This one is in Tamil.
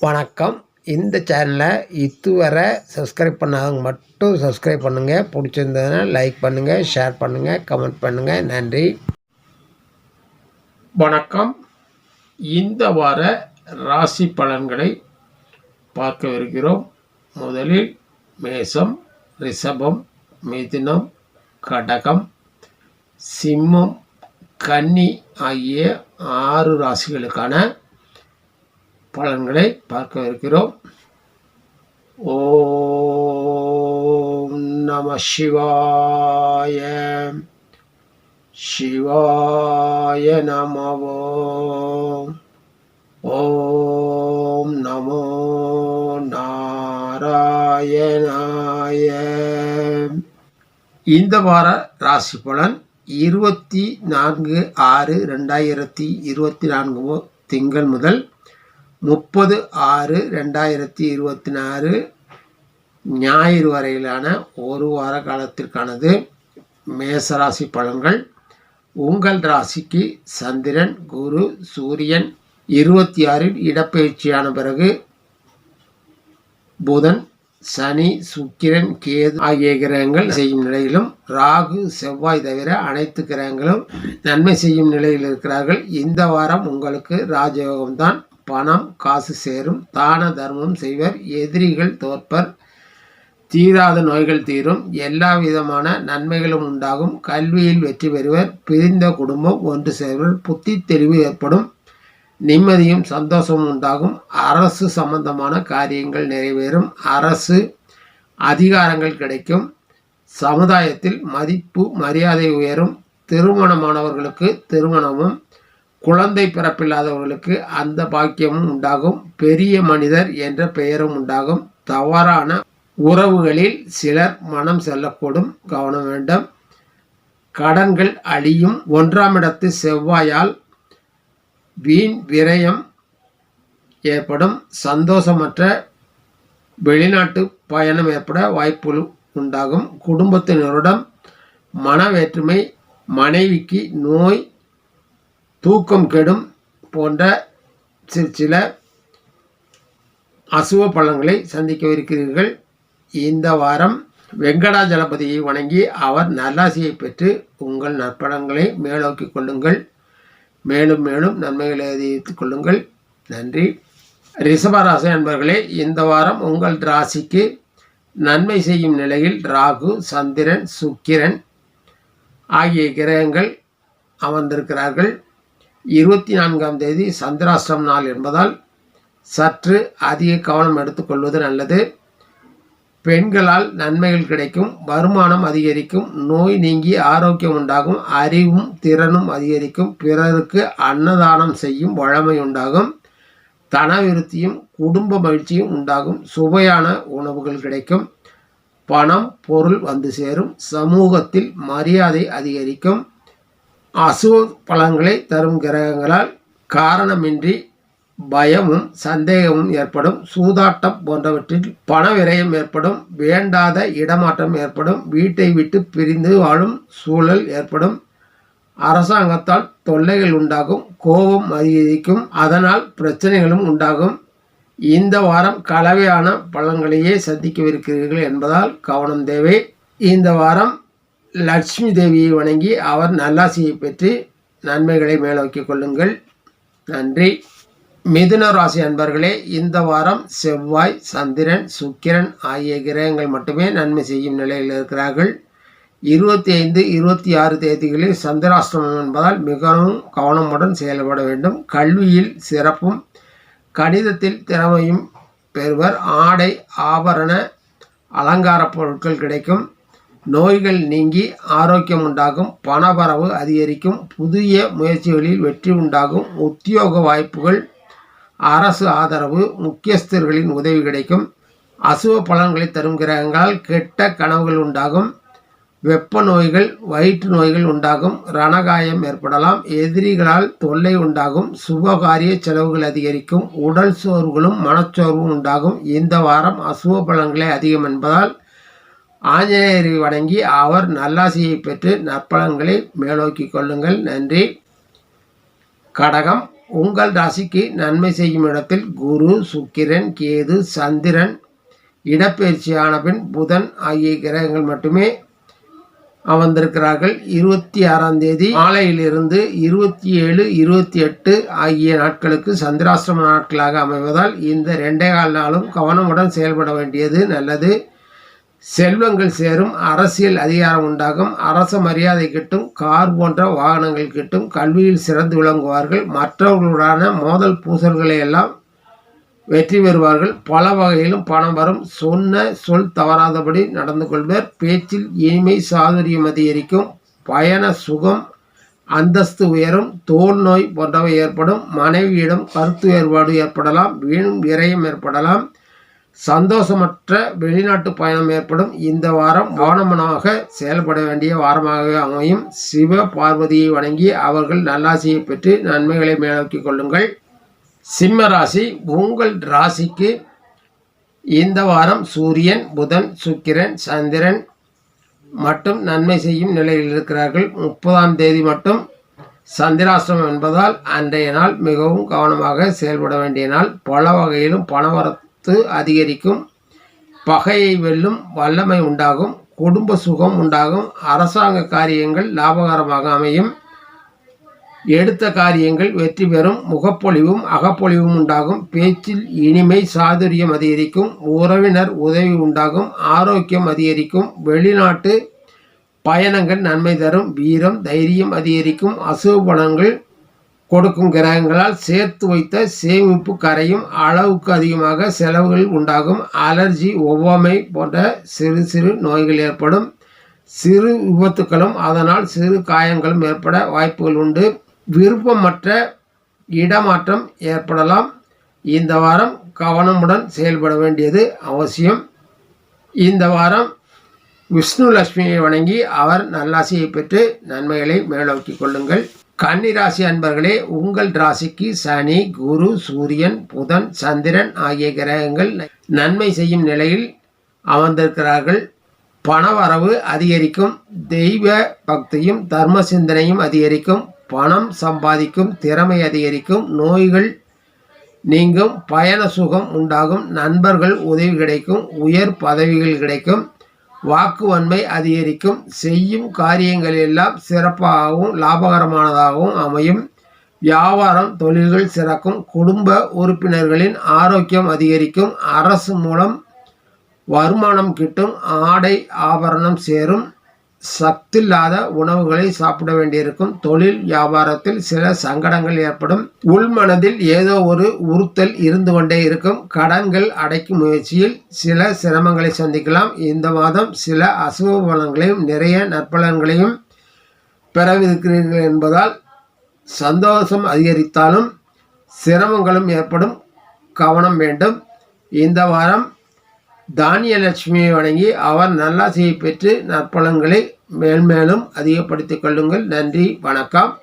வணக்கம். இந்த சேனலை இதுவரை சப்ஸ்கிரைப் பண்ணாதவங்க மட்டும் சப்ஸ்கிரைப் பண்ணுங்கள் பிடிச்சிருந்ததுன்னா லைக் பண்ணுங்கள் ஷேர் பண்ணுங்கள் கமெண்ட் பண்ணுங்கள் நன்றி. வணக்கம். இந்த வார ராசி பலன்களை பார்க்கவிருக்கிறோம் முதலில் மேசம் ரிஷபம் மிதுனம் கடகம் சிம்மம் கன்னி ஆகிய ஆறு ராசிகளுக்கான பலன்களை பார்க்கவிருக்கிறோம் ஓம் நம சிவாய சிவாய நமவோ. ஓம் நமோ நாராயணாய. இந்த வார ராசி பலன் இருபத்தி நான்கு ஆறு ரெண்டாயிரத்தி இருபத்தி நான்கு திங்கள் முதல் முப்பது ஆறு ரெண்டாயிரத்தி இருபத்தி நாலு ஞாயிறு வரையிலான ஒரு வார காலத்திற்கானது மேசராசி பலன்கள். உங்கள் ராசிக்கு சந்திரன் குரு சூரியன் இருபத்தி ஆறில் இடப்பெயர்ச்சியான பிறகு புதன் சனி சுக்கிரன் கேது ஆகிய கிரகங்கள் செய்யும் நிலையிலும் ராகு செவ்வாய் தவிர அனைத்து கிரகங்களும் நன்மை செய்யும் நிலையில் இருக்கிறார்கள். இந்த வாரம் உங்களுக்கு ராஜயோகம்தான். பணம் காசு சேரும் தான தர்மம் செய்வர் எதிரிகள் தோற்பர் தீராத நோய்கள் தீரும் எல்லா விதமான நன்மைகளும் உண்டாகும். கல்வியில் வெற்றி பெறுவர் பிரிந்த குடும்பம் ஒன்று சேர்வர் புத்தி தெளிவு ஏற்படும் நிம்மதியும் சந்தோஷமும் உண்டாகும். அரசு சம்பந்தமான காரியங்கள் நிறைவேறும் அரசு அதிகாரங்கள் கிடைக்கும். சமுதாயத்தில் மதிப்பு மரியாதை உயரும் திருமணமானவர்களுக்கு திருமணமும் குழந்தை பிறப்பில்லாதவர்களுக்கு அந்த பாக்கியமும் உண்டாகும். பெரிய மனிதர் என்ற பெயரும் உண்டாகும். தவறான உறவுகளில் சிலர் மனம் செல்லக்கூடும். கவனம் வேண்டும். கடன்கள் அழியும். ஒன்றாம் இடத்து செவ்வாயால் வீண் விரயம் ஏற்படும். சந்தோஷமற்ற வெளிநாட்டு பயணம் ஏற்பட வாய்ப்பு உண்டாகும். குடும்பத்தினருடன் மன வேற்றுமை மனைவிக்கு நோய் தூக்கம் கெடும் போன்ற சில அசுவ பழங்களை சந்திக்கவிருக்கிறீர்கள். இந்த வாரம் வெங்கடாஜலபதியை வணங்கி அவர் நல்லாசியை பெற்று உங்கள் நற்படங்களை மேலோக்கிக் கொள்ளுங்கள். மேலும் மேலும் நன்மைகளை அதிகரித்துக் கொள்ளுங்கள். நன்றி. ரிஷபராசி அன்பர்களே இந்த வாரம் உங்கள் ராசிக்கு நன்மை செய்யும் நிலையில் ராகு சந்திரன் சுக்கிரன் ஆகிய கிரகங்கள் அமர்ந்திருக்கிறார்கள். இருபத்தி நான்காம் தேதி சந்திராஷ்டம் நாள் என்பதால் சற்று அதிக கவனம் எடுத்துக்கொள்வது நல்லது. பெண்களால் நன்மைகள் கிடைக்கும் வருமானம் அதிகரிக்கும் நோய் நீங்கி ஆரோக்கியம் உண்டாகும் அறிவும் திறனும் அதிகரிக்கும் பிறருக்கு அன்னதானம் செய்யும் வழமை உண்டாகும் தனவிருத்தியும் குடும்ப மகிழ்ச்சியும் உண்டாகும் சுவையான உணவுகள் கிடைக்கும் பணம் பொருள் வந்து சேரும் சமூகத்தில் மரியாதை அதிகரிக்கும் அசு பலன்களை தரும் கிரகங்களால் காரணமின்றி பயமும் சந்தேகமும் ஏற்படும். சூதாட்டம் போன்றவற்றில் பண விரயம் ஏற்படும். வேண்டாத இடமாற்றம் ஏற்படும். வீட்டை விட்டு பிரிந்து வாழும் சூழல் ஏற்படும். அரசாங்கத்தால் தொல்லைகள் உண்டாகும். கோபம் அதிகரிக்கும். அதனால் பிரச்சனைகளும் உண்டாகும். இந்த வாரம் கலவையான பலன்களையே சந்திக்கவிருக்கிறீர்கள் என்பதால் கவனம் தேவை. இந்த வாரம் லட்சுமி தேவியை வணங்கி அவர் நல்லாசியை பெற்று நன்மைகளை மேலோக்கிக் கொள்ளுங்கள். நன்றி. மிதுன ராசி அன்பர்களே இந்த வாரம் செவ்வாய் சந்திரன் சுக்கிரன் ஆகிய கிரகங்கள் மட்டுமே நன்மை செய்யும் நிலையில் இருக்கிறார்கள். இருபத்தி ஐந்து இருபத்தி ஆறு தேதிகளில் சந்திராஷ்டிரமம் என்பதால் மிகவும் கவனமுடன் செயல்பட வேண்டும். கல்வியில் சிறப்பும் கணிதத்தில் திறமையும் பெறுவர். ஆடை ஆபரண அலங்கார பொருட்கள் கிடைக்கும். நோய்கள் நீங்கி ஆரோக்கியம் உண்டாகும் பணப்பரவு அதிகரிக்கும் புதிய முயற்சிகளில் வெற்றி உண்டாகும் உத்தியோக வாய்ப்புகள் அரசு ஆதரவு முக்கியஸ்தர்களின் உதவி கிடைக்கும். அசுவ பலன்களை தரும் கிரகங்களால் கெட்ட கனவுகள் உண்டாகும். வெப்ப நோய்கள் வயிற்று நோய்கள் உண்டாகும். ரணகாயம் ஏற்படலாம். எதிரிகளால் தொல்லை உண்டாகும். சுபகாரிய செலவுகள் அதிகரிக்கும். உடல் சோர்வுகளும் மனச்சோர்வும் உண்டாகும். இந்த வாரம் அசுவ பலன்களே அதிகம் என்பதால் ஆஞ்சநேயரை வணங்கி அவர் நல்லாசியை பெற்று நற்பலன்களை மேலோக்கிக் கொள்ளுங்கள். நன்றி. கடகம். உங்கள் ராசிக்கு நன்மை செய்யும் இடத்தில் குரு சுக்கிரன் கேது சந்திரன் இடப்பெயர்ச்சியான பின் புதன் ஆகிய கிரகங்கள் மட்டுமே அமர்ந்திருக்கிறார்கள். இருபத்தி ஆறாம் தேதி மாலையிலிருந்து இருபத்தி ஏழு இருபத்தி எட்டு ஆகிய நாட்களுக்கு சந்திராசிரம நாட்களாக அமைவதால் இந்த ரெண்டே கால் நாளும் கவனமுடன் செயல்பட வேண்டியது நல்லது. செல்வங்கள் சேரும் அரசியல் அதிகாரம் உண்டாகும் அரச மரியாதை கிட்டும் கார் போன்ற வாகனங்கள் கிட்டும் கல்வியில் சிறந்து விளங்குவார்கள். மற்றவர்களுடான மோதல் பூசல்களை எல்லாம் வெற்றி பெறுவார்கள். பல வகையிலும் பணம் வரும். சொன்ன சொல் தவறாதபடி நடந்து கொள்வர். பேச்சில் இனிமை சாதுரியம் அதிகரிக்கும். பயண சுகம் அந்தஸ்து உயரும். தோல் நோய் போன்றவை ஏற்படும். மனைவியிடம் கருத்து வேறுபாடு ஏற்படலாம். வீணும் விரயம் ஏற்படலாம். சந்தோஷமற்ற வெளிநாட்டு பயணம் ஏற்படும். இந்த வாரம் கவனமனாக செயல்பட வேண்டிய வாரமாகவே அமையும். சிவ பார்வதியை வணங்கி அவர்கள் நல்லாசியை பெற்று நன்மைகளை மேலோக்கிக் கொள்ளுங்கள். சிம்ம ராசி உங்கள் ராசிக்கு இந்த வாரம் சூரியன் புதன் சுக்கிரன் சந்திரன் மட்டும் நன்மை செய்யும் நிலையில் இருக்கிறார்கள். முப்பதாம் தேதி மட்டும் சந்திராசிரமம் என்பதால் அன்றைய நாள் மிகவும் கவனமாக செயல்பட வேண்டிய நாள். பல வகையிலும் பணவரத்து அதிகரிக்கும். பகையை வெல்லும் வல்லமை உண்டாகும். குடும்ப சுகம் உண்டாகும். அரசாங்க காரியங்கள் லாபகரமாக அமையும். எடுத்த காரியங்கள் வெற்றி பெறும். முகப்பொழிவும் அகப்பொழிவும் உண்டாகும். பேச்சில் இனிமை சாதுரியம் அதிகரிக்கும். உறவினர் உதவி உண்டாகும். ஆரோக்கியம் அதிகரிக்கும். வெளிநாட்டு பயணங்கள் நன்மை தரும். வீரம் தைரியம் அதிகரிக்கும். அசுப பலன்கள் கொடுக்கும் கிரகங்களால் சேர்த்து வைத்த சேமிப்பு கரையும் அளவுக்கு அதிகமாக செலவுகள் உண்டாகும். அலர்ஜி ஒவ்வாமை போன்ற சிறு சிறு நோய்கள் ஏற்படும். சிறு விபத்துக்களும் அதனால் சிறு காயங்களும் ஏற்பட வாய்ப்புகள் உண்டு. விருப்பமற்ற இடமாற்றம் ஏற்படலாம். இந்த வாரம் கவனமுடன் செயல்பட வேண்டியது அவசியம். இந்த வாரம் விஷ்ணு லட்சுமியை வணங்கி அவர் நல்லாசியை பெற்று நன்மைகளை மேலோக்கிக் கொள்ளுங்கள். கன்னிராசி அன்பர்களே உங்கள் ராசிக்கு சனி குரு சூரியன் புதன் சந்திரன் ஆகிய கிரகங்கள் நன்மை செய்யும் நிலையில் அமர்ந்திருக்கிறார்கள். பணவரவு அதிகரிக்கும் தெய்வ பக்தியும் தர்ம சிந்தனையும் அதிகரிக்கும் பணம் சம்பாதிக்கும் திறமை அதிகரிக்கும் நோய்கள் நீங்கும் பயண சுகம் உண்டாகும் நண்பர்கள் உதவி கிடைக்கும் உயர் பதவிகள் கிடைக்கும். வாக்குவன்மை அதிகரிக்கும். செய்யும் காரியங்கள் எல்லாம் சிறப்பாகவும் லாபகரமானதாகவும் அமையும். வியாபாரம் தொழில்கள் சிறக்கும். குடும்ப உறுப்பினர்களின் ஆரோக்கியம் அதிகரிக்கும். அரசு மூலம் வருமானம் கிட்டும். ஆடை ஆபரணம் சேரும். சத்தில்லாத உணவுகளை சாப்பிட வேண்டியிருக்கும். தொழில் வியாபாரத்தில் சில சங்கடங்கள் ஏற்படும். உள்மனதில் ஏதோ ஒரு உறுத்தல் இருந்து கொண்டே இருக்கும். கடன்கள் அடைக்கும் முயற்சியில் சில சிரமங்களை சந்திக்கலாம். இந்த மாதம் சில அசுப பலன்களையும் நிறைய நற்பலன்களையும் பெறவிருக்கிறீர்கள் என்பதால் சந்தோஷம் அதிகரித்தாலும் சிரமங்களும் ஏற்படும். கவனம் வேண்டும். இந்த வாரம் தானியலட்சுமியை வணங்கி அவர் நல்லாசியை பெற்று நற்பலன்களை மேல்மேலும் அதிகப்படுத்திக் கொள்ளுங்கள். நன்றி வணக்கம்.